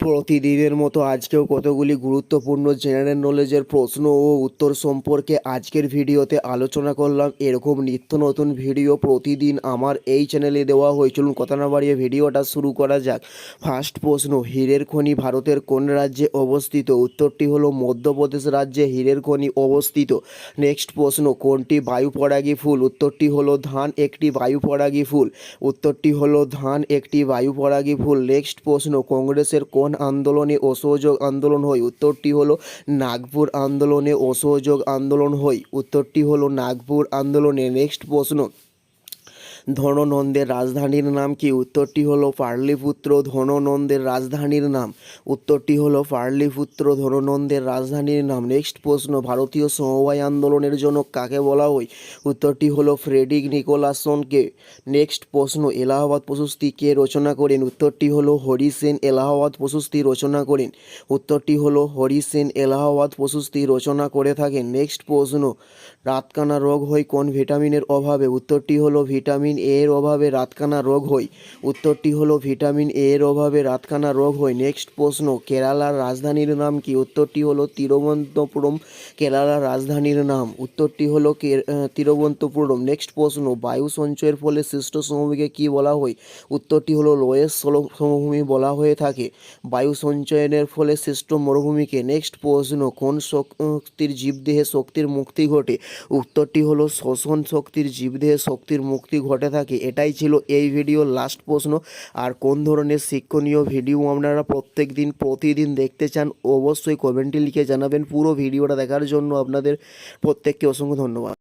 প্রতিদিনের মতো আজকেও কতগুলি গুরুত্বপূর্ণ জেনারেল নলেজের প্রশ্ন ও উত্তর সম্পর্কে আজকের ভিডিওতে আলোচনা করলাম। এরকম নিত্য নতুন ভিডিও প্রতিদিন আমার এই চ্যানেলে দেওয়া হয়। চলুন কথা না বাড়িয়ে ভিডিওটা শুরু করা যাক। ফার্স্ট প্রশ্ন, হীরের খনি ভারতের কোন রাজ্যে অবস্থিত? উত্তরটি হলো মধ্যপ্রদেশ রাজ্যে হীরের খনি অবস্থিত। নেক্সট প্রশ্ন, কোনটি বায়ুপরাগী ফুল? উত্তরটি হলো ধান, একটি বায়ুপরাগী ফুল। উত্তরটি হলো ধান, একটি বায়ুপরাগী ফুল। নেক্সট প্রশ্ন, কংগ্রেসের কোন আন্দোলনে অসহযোগ আন্দোলন হয় উত্তরটি হলো নাগপুর আন্দোলনে অসহযোগ আন্দোলন হয় উত্তরটি হলো নাগপুর আন্দোলনে নেক্সট প্রশ্ন। ধননন্দের রাজধানীর নাম কি? উত্তরটি হলো পাটলিপুত্র ধননন্দের রাজধানীর নাম। উত্তরটি হলো পাটলিপুত্র ধননন্দের রাজধানীর নাম। নেক্সট প্রশ্ন, ভারতীয় সমবায় আন্দোলনের জন্য কাকে বলা হয়? উত্তরটি হলো ফ্রেডিক নিকোলাসনকে নেক্সট প্রশ্ন, এলাহাবাদ প্রশস্তি কে রচনা করেন? উত্তরটি হলো হরি সেন এলাহাবাদ প্রশস্তি রচনা করেন। উত্তরটি হলো হরি সেন এলাহাবাদ প্রশস্তি রচনা করে থাকেন। নেক্সট প্রশ্ন, রাতকানা রোগ হয় কোন ভিটামিনের অভাবে? উত্তরটি হলো ভিটামিন এ এর অভাবে রাতকানা রোগ হয়। উত্তরটি হলো ভিটামিন এ এর অভাবে রাতকানা রোগ হয়। নেক্সট প্রশ্ন, কেরালার রাজধানীর নাম কি? উত্তরটি হলো তিরুবনন্তপুরম, কেরালার রাজধানীর নাম। উত্তরটি হলো তিরুবনন্তপুরম। নেক্সট প্রশ্ন, বায়ু সঞ্চয়ের ফলে সৃষ্ট সমভূমিকে কি বলা হয়? উত্তরটি হলো লোয়েস সমভূমি বলা হয়ে থাকে। বায়ু সঞ্চয়নের ফলে সৃষ্ট মরুভূমিকে। নেক্সট প্রশ্ন, কোন শক্তির জীবদেহে শক্তির মুক্তি ঘটে? উত্তরটি হলো শোষণ শক্তির জীবদেহে শক্তির মুক্তি ঘটে থাকে। এটাই ছিল এই ভিডিওর লাস্ট প্রশ্ন। আর কোন ধরনের শিক্ষণীয় ভিডিও আপনারা প্রত্যেক দিন প্রতিদিন দেখতে চান, অবশ্যই কমেন্টে লিখে জানাবেন। পুরো ভিডিওটা দেখার জন্য আপনাদের প্রত্যেককে অসংখ্য ধন্যবাদ।